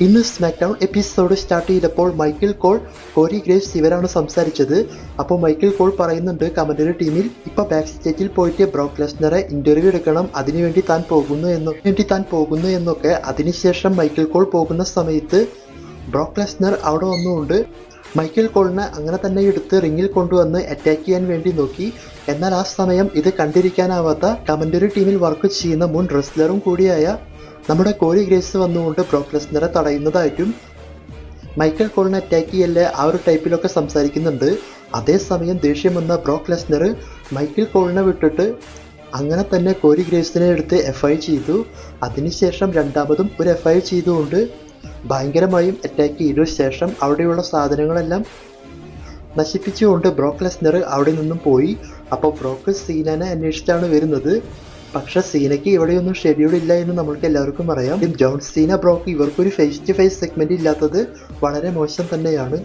ഇന്ന് SmackDown episode start ചെയ്തപ്പോൾ Michael Cole Corey Graves ഇവരാണ് സംസാരിച്ചത്. അപ്പോൾ മൈക്കിൾ കോൾ പറയുന്നുണ്ട് കമന്ററി ടീമിൽ ഇപ്പൊ ബാക്ക് സ്റ്റേജിൽ പോയിട്ട് ബ്രോക്ക് ലെസ്നറെ ഇന്റർവ്യൂ എടുക്കണം. അതിനുവേണ്ടി താൻ പോകുന്നു എന്നു വേണ്ടി താൻ പോകുന്നു എന്നൊക്കെ. അതിനുശേഷം മൈക്കിൾ കോൾ പോകുന്ന സമയത്ത് ബ്രോക്ക് ലെസ്നർ അവിടെ വന്നുകൊണ്ട് മൈക്കിൾ കോളിന് അങ്ങനെ തന്നെ എടുത്ത് റിങ്ങിൽ കൊണ്ടുവന്ന് അറ്റാക്ക് ചെയ്യാൻ വേണ്ടി നോക്കി. എന്നാൽ ആ സമയം ഇത് കണ്ടിരിക്കാനാവാത്ത കമന്ററി ടീമിൽ വർക്ക് ചെയ്യുന്ന മുൻ റെസ്ലറും കൂടിയായ നമ്മുടെ കോരി ഗ്രേസ് വന്നുകൊണ്ട് ബ്രോക്ക് ലെസ്നറെ തടയുന്നതായിട്ടും മൈക്കിൾ കോളിനെ അറ്റാക്ക് ചെയ്യല്ലേ ആ ഒരു ടൈപ്പിലൊക്കെ സംസാരിക്കുന്നുണ്ട്. അതേസമയം ദേഷ്യം വന്ന ബ്രോക്ക് ലെസ്നർ മൈക്കിൾ കോളിനെ വിട്ടിട്ട് അങ്ങനെ തന്നെ കോരി ഗ്രേസിനെ എടുത്ത് എഫ് ഐ ചെയ്തു. അതിനുശേഷം രണ്ടാമതും ഒരു എഫ് ഐ ചെയ്തുകൊണ്ട് ഭയങ്കരമായും അറ്റാക്ക് ചെയ്തു ശേഷം അവിടെയുള്ള സാധനങ്ങളെല്ലാം നശിപ്പിച്ചുകൊണ്ട് ബ്രോക്ക് ലെസ്നർ അവിടെ നിന്നും പോയി. അപ്പോൾ ബ്രോക്ക് സീനനെ അന്വേഷിച്ചാണ് വരുന്നത്. പക്ഷെ സീനയ്ക്ക് ഇവിടെയൊന്നും ഷെഡ്യൂൾ ഇല്ല എന്ന് നമ്മൾക്ക് എല്ലാവർക്കും അറിയാം. ജോൺ സീന ബ്രോക്ക് ഇവർക്കൊരു ഫേസ് ടു ഫേസ് സെഗ്മെന്റ് ഇല്ലാത്തത് വളരെ മോശം തന്നെയാണ്.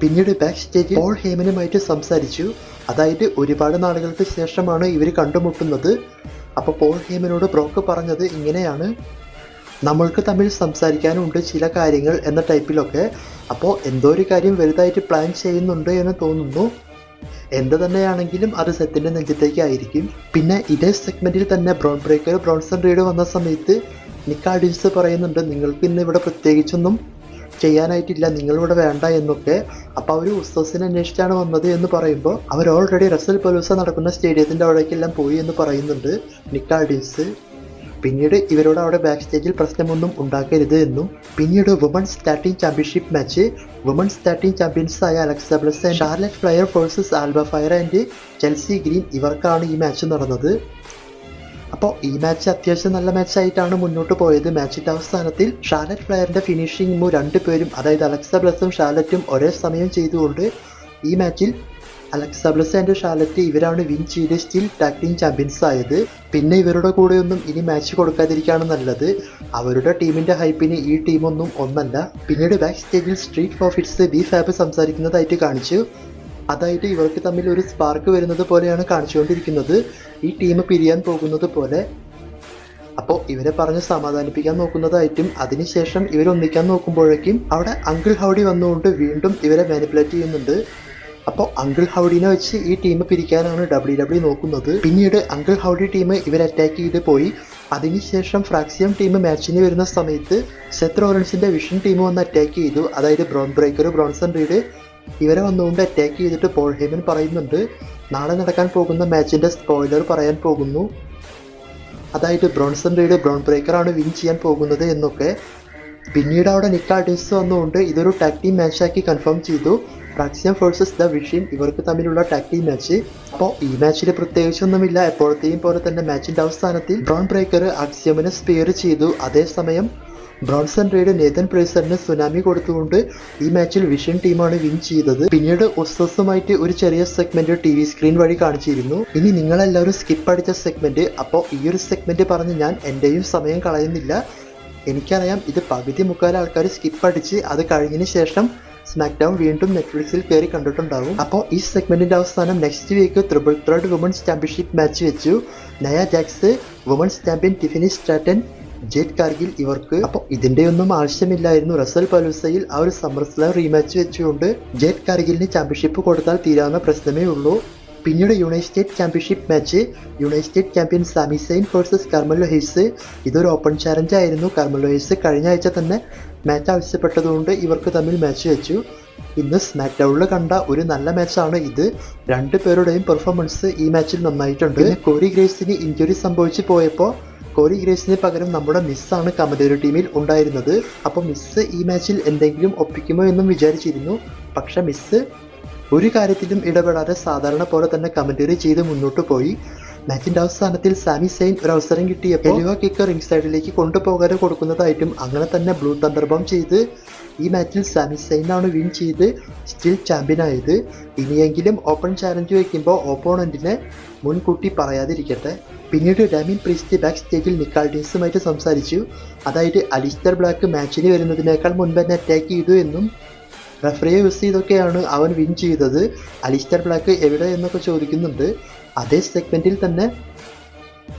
പിന്നീട് ബാക്ക് സ്റ്റേജിൽ പോൾ ഹേമനുമായിട്ട് സംസാരിച്ചു. അതായത് ഒരുപാട് നാളുകൾക്ക് ശേഷമാണ് ഇവർ കണ്ടുമുട്ടുന്നത്. അപ്പോൾ പോൾ ഹേമനോട് ബ്രോക്ക് പറഞ്ഞത് ഇങ്ങനെയാണ്. നമ്മൾക്ക് തമ്മിൽ സംസാരിക്കാനുണ്ട് ചില കാര്യങ്ങൾ എന്ന ടൈപ്പിലൊക്കെ. അപ്പോൾ എന്തോ ഒരു കാര്യം വലുതായിട്ട് പ്ലാൻ ചെയ്യുന്നുണ്ട് എന്ന് തോന്നുന്നു. എന്ത് തന്നെയാണെങ്കിലും അത് സെറ്റിന്റെ നെഞ്ചത്തേക്കായിരിക്കും പിന്നെ ഇതേ സെഗ്മെന്റിൽ തന്നെ ബ്രൗൺ ബ്രേക്കർ ബ്രോൺസൺ റീഡ് വന്ന സമയത്ത് നിക്കാഡിൻസ് പറയുന്നുണ്ട് നിങ്ങൾക്ക് ഇന്ന് ഇവിടെ പ്രത്യേകിച്ചൊന്നും ചെയ്യാനായിട്ടില്ല നിങ്ങളിവിടെ വേണ്ട എന്നൊക്കെ. അപ്പോൾ അവർ ഉസ്തസിനെ അന്വേഷിച്ചാണ് വന്നത് എന്ന് പറയുമ്പോൾ അവർ ഓൾറെഡി റസൽ പലൂസ നടക്കുന്ന സ്റ്റേഡിയത്തിന്റെ അവിടേക്കെല്ലാം പോയി എന്ന് പറയുന്നുണ്ട് നിക്കാഡിൻസ്. പിന്നീട് ഇവരോട് അവിടെ ബാക്ക് സ്റ്റേജിൽ പ്രശ്നമൊന്നും ഉണ്ടാക്കരുത് എന്നും പിന്നീട് women's thirteen championship match women's champions ആയ Alexa Bliss Charlotte Flair versus Alba Fyre and Chelsea Green ഇവർക്കാണ് ഈ മാച്ച് നടന്നത്. അപ്പോൾ ഈ മാച്ച് അത്യാവശ്യം നല്ല മാച്ചായിട്ടാണ് മുന്നോട്ട് പോയത്. മാച്ചിന്റെ അവസാനത്തിൽ ഷാർലറ്റ് ഫ്ലയറിന്റെ ഫിനിഷിംഗ് മൂ രണ്ടുപേരും അതായത് അലക്സ ബ്ലസും ഷാർലറ്റും ഒരേ സമയം ചെയ്തുകൊണ്ട് ഈ മാച്ചിൽ അലക്സ ബ്ലസ് ആൻഡ് ഷാലറ്റ് ഇവരാണ് വിൻ ചെയ്ത് സ്റ്റിൽ ടാക് ടീം ചാമ്പ്യൻസ് ആയത്. പിന്നെ ഇവരുടെ കൂടെയൊന്നും ഇനി മാച്ച് കൊടുക്കാതിരിക്കുകയാണ് നല്ലത്. അവരുടെ ടീമിന്റെ ഹൈപ്പിന് ഈ ടീമൊന്നും ഒന്നല്ല. പിന്നീട് ബാക്ക് സ്റ്റേജിൽ സ്ട്രീറ്റ് പ്രോഫിറ്റ്സ് ബി ഫാബ് സംസാരിക്കുന്നതായിട്ട് കാണിച്ചു. അതായത് ഇവർക്ക് തമ്മിൽ ഒരു സ്പാർക്ക് വരുന്നത് പോലെയാണ് കാണിച്ചുകൊണ്ടിരിക്കുന്നത്. ഈ ടീം പിരിയാൻ പോകുന്നത് പോലെ. അപ്പോൾ ഇവരെ പറഞ്ഞ് സമാധാനിപ്പിക്കാൻ നോക്കുന്നതായിട്ടും അതിനുശേഷം ഇവരൊന്നിക്കാൻ നോക്കുമ്പോഴേക്കും അവിടെ അങ്കിൾ ഹൗഡി വന്നുകൊണ്ട് വീണ്ടും ഇവരെ മാനിപ്പുലേറ്റ് ചെയ്യുന്നുണ്ട്. അപ്പോൾ അങ്കിൾ ഹൗഡിനെ വെച്ച് ഈ ടീം പിരിക്കാനാണ് ഡബ്ല്യു ഡബ്ല്യു നോക്കുന്നത്. പിന്നീട് അങ്കിൾ ഹൗഡി ടീം ഇവരെ അറ്റാക്ക് ചെയ്ത് പോയി. അതിനുശേഷം ഫ്രാക്സിയം ടീം മാച്ചിന് വരുന്ന സമയത്ത് സെത്ത് റോറൻസിന്റെ വിഷൻ ടീം വന്ന് അറ്റാക്ക് ചെയ്തു. അതായത് ബ്രോൺ ബ്രേക്കർ ബ്രോൺസൺ റീഡ് ഇവരെ വന്നുകൊണ്ട് അറ്റാക്ക് ചെയ്തിട്ട് പോൾ ഹേമൻ പറയുന്നുണ്ട് നാളെ നടക്കാൻ പോകുന്ന മാച്ചിന്റെ സ്പോയിലർ പറയാൻ പോകുന്നു. അതായത് ബ്രോൺസൺ റീഡ് ബ്രോൺ ബ്രേക്കറാണ് വിൻ ചെയ്യാൻ പോകുന്നത് എന്നൊക്കെ. പിന്നീട് അവിടെ നിക്കാഡിസ് വന്നുകൊണ്ട് ഇതൊരു ടാക് ടീം മാച്ചാക്കി കൺഫേം ചെയ്തു. ഫ്രാക്സിയം ഫോഴ്സസ് ദ വിഷയം ഇവർക്ക് തമ്മിലുള്ള ടാക്ടി മാച്ച് അപ്പോൾ ഈ മാച്ചിൽ പ്രത്യേകിച്ചൊന്നുമില്ല. എപ്പോഴത്തെയും പോലെ തന്നെ മാച്ചിന്റെ അവസാനത്തിൽ ബ്രോൺ ബ്രേക്കർ ആക്സിയമിനെ സ്പിയർ ചെയ്തു. അതേസമയം ബ്രോൺസൺ റെയ്ഡ് നേതൻ പ്രേസറിന് സുനാമി കൊടുത്തുകൊണ്ട് ഈ മാച്ചിൽ വിഷൻ ടീമാണ് വിൻ ചെയ്തത്. പിന്നീട് ഒസസുമായിട്ട് ഒരു ചെറിയ സെഗ്മെന്റ് ടി വി സ്ക്രീൻ വഴി കാണിച്ചിരുന്നു. ഇനി നിങ്ങളെല്ലാവരും സ്കിപ്പ് അടിച്ച സെഗ്മെന്റ് അപ്പോൾ ഈ ഒരു സെഗ്മെന്റ് പറഞ്ഞ് ഞാൻ എന്റെയും സമയം കളയുന്നില്ല. എനിക്കറിയാം ഇത് പകുതി മുക്കാൽ ആൾക്കാർ സ്കിപ്പ് അടിച്ച് അത് കഴിഞ്ഞതിന് ശേഷം സ്മാക്ക് ഡൗൺ വീണ്ടും നെറ്റ്ഫ്ലിക്സിൽ കയറി കണ്ടിട്ടുണ്ടാവും. അപ്പോൾ ഈ സെഗ്മെന്റിന്റെ അവസാനം next week triple threat women's championship match വെച്ചു. Nia Jax women's champion Tiffany Stratton Jade Cargill ഇവർക്ക്. അപ്പോൾ ഇതിന്റെ ഒന്നും ആവശ്യമില്ലായിരുന്നു. റസൽ പലൂസയിൽ ആ ഒരു സമ്മർ സ്ലാം റീമാച്ച് വെച്ചുകൊണ്ട് ജെറ്റ് കാർഗിലിന് ചാമ്പ്യൻഷിപ്പ് കൊടുത്താൽ തീരാവുന്ന പ്രശ്നമേ ഉള്ളൂ. പിന്നീട് United State championship match United State champion Sami Zayn versus Carmelo Hayes ഇതൊരു ഓപ്പൺ ചാലഞ്ച് ആയിരുന്നു. കർമലോ കഴിഞ്ഞ ആഴ്ച തന്നെ മാച്ച് ആവശ്യപ്പെട്ടതുകൊണ്ട് ഇവർക്ക് തമ്മിൽ മാച്ച് വെച്ചു. ഇന്ന് സ്മാക്ക് ഡൗണിൽ കണ്ട ഒരു നല്ല മാച്ചാണ് ഇത്. രണ്ടു പേരുടെയും പെർഫോമൻസ് ഈ മാച്ചിൽ നന്നായിട്ടുണ്ട്. കോരി ഗ്രേസിന് ഇഞ്ചുറി സംഭവിച്ചു പോയപ്പോൾ കോരി ഗ്രേസിന് പകരം നമ്മുടെ മിസ്സാണ് കമന്ററി ടീമിൽ ഉണ്ടായിരുന്നത്. അപ്പോൾ മിസ് ഈ മാച്ചിൽ എന്തെങ്കിലും ഒപ്പിക്കുമോ എന്നും വിചാരിച്ചിരുന്നു. പക്ഷെ മിസ് ഒരു കാര്യത്തിലും ഇടപെടാതെ സാധാരണ പോലെ തന്നെ കമന്ററി ചെയ്ത് മുന്നോട്ട് പോയി. മാച്ചിന്റെ അവസാനത്തിൽ സാമി സെയിൻ ഒരു അവസരം കിട്ടിയപ്പോൾ എലിവ കിക്ക് റിംഗ് സൈഡിലേക്ക് കൊണ്ടുപോകാതെ കൊടുക്കുന്നതായിട്ടും അങ്ങനെ തന്നെ ബ്ലൂ തണ്ടർബം ചെയ്ത് ഈ മാച്ചിൽ സാമി ആണ് വിൻ ചെയ്ത് സ്റ്റിൽ ചാമ്പ്യൻ ആയത്. ഇനിയെങ്കിലും ഓപ്പൺ ചാലഞ്ച് വയ്ക്കുമ്പോൾ ഓപ്പോണന്റിനെ മുൻകൂട്ടി പറയാതിരിക്കട്ടെ. പിന്നീട് ഡാമിൻ പ്രീസ്റ്റി ബാക്ക് സ്റ്റേജിൽ നിക്കാൾഡീൻസുമായിട്ട് സംസാരിച്ചു. അതായത് അലിസ്റ്റർ ബ്ലാക്ക് മാച്ചിന് വരുന്നതിനേക്കാൾ മുൻപ് തന്നെ അറ്റാക്ക് ചെയ്തു എന്നും റഫറിയെ യൂസ് ചെയ്തൊക്കെയാണ് അവൻ വിൻ ചെയ്തത്. അലിസ്റ്റർ ബ്ലാക്ക് എവിടെ എന്നൊക്കെ ചോദിക്കുന്നുണ്ട്. അതേ സെഗ്മെന്റിൽ തന്നെ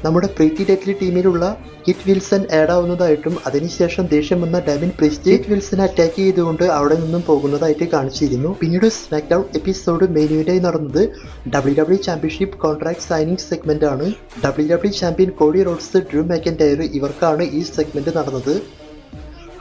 നമ്മുടെ പ്രീറ്റി ഡെറ്റ്ലി ടീമിലുള്ള കിറ്റ് വിൽസൺ ആഡ് ആവുന്നതായിട്ടും അതിനുശേഷം ദേഷ്യം വന്ന ഡെവിൻ പ്രിസ്റ്റ് കിറ്റ് വിൽസനെ അറ്റാക്ക് ചെയ്തുകൊണ്ട് അവിടെ നിന്നും പോകുന്നതായിട്ട് കാണിച്ചിരുന്നു പിന്നീട് സ്മാക്ക് ഡൗൺ എപ്പിസോഡ് മെയിൻ ഇവന്റായി നടന്നത് W W championship contract signing segment ആണ് W W champion Cody Rhodes Drew McIntyre ഇവർക്കാണ് ഈ സെഗ്മെന്റ് നടന്നത്.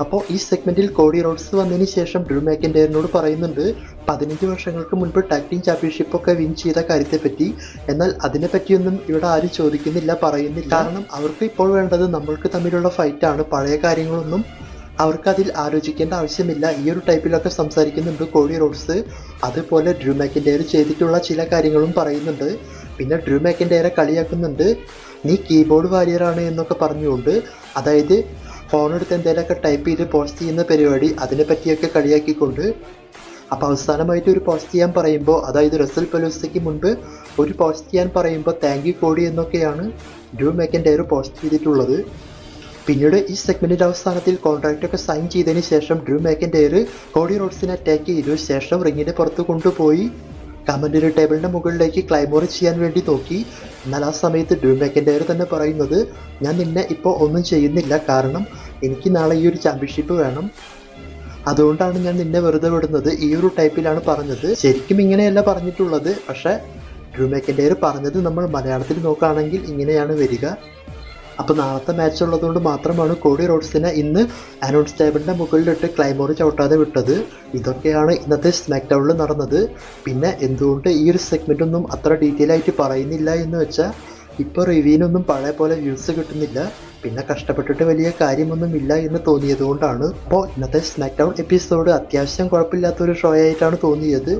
അപ്പോൾ ഈ സെഗ്മെന്റിൽ കോഡി റോഡ്സ് വന്നതിന് ശേഷം ഡ്രൂ മാക്കന്റയറിനോട് പറയുന്നുണ്ട് പതിനഞ്ച് വർഷങ്ങൾക്ക് മുൻപ് ടാഗ് ടീം ചാമ്പ്യൻഷിപ്പ് ഒക്കെ വിൻ ചെയ്ത കാര്യത്തെപ്പറ്റി. എന്നാൽ അതിനെപ്പറ്റിയൊന്നും ഇവിടെ ആരും ചോദിക്കുന്നില്ല പറയുന്നില്ല. കാരണം അവർക്ക് ഇപ്പോൾ വേണ്ടത് നമ്മൾക്ക് തമ്മിലുള്ള ഫൈറ്റാണ് പഴയ കാര്യങ്ങളൊന്നും അവർക്ക് അതിൽ ആലോചിക്കേണ്ട ആവശ്യമില്ല. ഈ ഒരു ടൈപ്പിലൊക്കെ സംസാരിക്കുന്നുണ്ട് കോഴി റോഡ്സ്. അതുപോലെ ഡ്രൂ ചെയ്തിട്ടുള്ള ചില കാര്യങ്ങളും പറയുന്നുണ്ട്. പിന്നെ ഡ്രൂ മാക്കിന്റെയറെ കളിയാക്കുന്നുണ്ട്. നീ കീബോർഡ് വാരിയറാണ് എന്നൊക്കെ പറഞ്ഞുകൊണ്ട് അതായത് ഫോണെടുത്ത് എന്തെങ്കിലുമൊക്കെ ടൈപ്പ് ചെയ്ത് പോസ്റ്റ് ചെയ്യുന്ന പരിപാടി അതിനെപ്പറ്റിയൊക്കെ കളിയാക്കിക്കൊണ്ട് അപ്പോൾ അവസാനമായിട്ട് ഒരു പോസ്റ്റ് ചെയ്യാൻ പറയുമ്പോൾ അതായത് റസൽ പെലോസയ്ക്ക് മുൻപ് ഒരു പോസ്റ്റ് ചെയ്യാൻ പറയുമ്പോൾ താങ്ക് യു കോഡി എന്നൊക്കെയാണ് ഡ്രൂ മാക്കിന്റെയർ പോസ്റ്റ് ചെയ്തിട്ടുള്ളത്. പിന്നീട് ഈ സെഗ്മെന്റിന്റെ അവസാനത്തിൽ കോൺട്രാക്റ്റ് ഒക്കെ സൈൻ ചെയ്തതിന് ശേഷം ഡ്രൂ മാക്കിന്റെയർ കോഡി റോഡ്സിനെ അറ്റാക്ക് ചെയ്തു. ശേഷം റിങ്ങിന്റെ പുറത്ത് കൊണ്ടുപോയി. കമന്റിന് ടേബിളിന്റെ മുകളിലേക്ക് ക്ലൈമോർ ചെയ്യാൻ വേണ്ടി നോക്കി. എന്നാൽ ആ സമയത്ത് ഡ്രൂ മാക്കിന്റെയർ തന്നെ പറയുന്നത് ഞാൻ നിന്നെ ഇപ്പോൾ ഒന്നും ചെയ്യുന്നില്ല. കാരണം എനിക്ക് നാളെ ഈ ഒരു ചാമ്പ്യൻഷിപ്പ് വേണം. അതുകൊണ്ടാണ് ഞാൻ നിന്നെ വെറുതെ വിടുന്നത്. ഈ ഒരു ടൈപ്പിലാണ് പറഞ്ഞത്. ശരിക്കും ഇങ്ങനെയല്ല പറഞ്ഞിട്ടുള്ളത്. പക്ഷെ ഡ്രൂ മാക്കിന്റെയർ പറഞ്ഞത് നമ്മൾ മലയാളത്തിൽ നോക്കുകയാണെങ്കിൽ ഇങ്ങനെയാണ് വരിക. അപ്പോൾ നാളത്തെ മാച്ച് ഉള്ളതുകൊണ്ട് മാത്രമാണ് കോഡി റോഡ്സിനെ ഇന്ന് അനൗൺസ് ടേബിളിന്റെ മുകളിലിട്ട് ക്ലൈമോർ ചവിട്ടാതെ വിട്ടത്. ഇതൊക്കെയാണ് ഇന്നത്തെ സ്മാക്ക് ഡൗണിൽ നടന്നത്. പിന്നെ എന്തുകൊണ്ട് ഈ ഒരു സെഗ്മെന്റ് ഒന്നും അത്ര ഡീറ്റെയിൽ ആയിട്ട് പറയുന്നില്ല എന്ന് വെച്ചാൽ ഇപ്പോൾ റിവ്യൂവിനൊന്നും പഴയ പോലെ വ്യൂസ് കിട്ടുന്നില്ല. പിന്നെ കഷ്ടപ്പെട്ടിട്ട് വലിയ കാര്യമൊന്നുമില്ല എന്ന് തോന്നിയത് കൊണ്ടാണ് അപ്പോൾ ഇന്നത്തെ സ്നാക്ക് ഡൗൺ എപ്പിസോഡ് അത്യാവശ്യം കുഴപ്പമില്ലാത്തൊരു ഷോ ആയിട്ടാണ് തോന്നിയത്.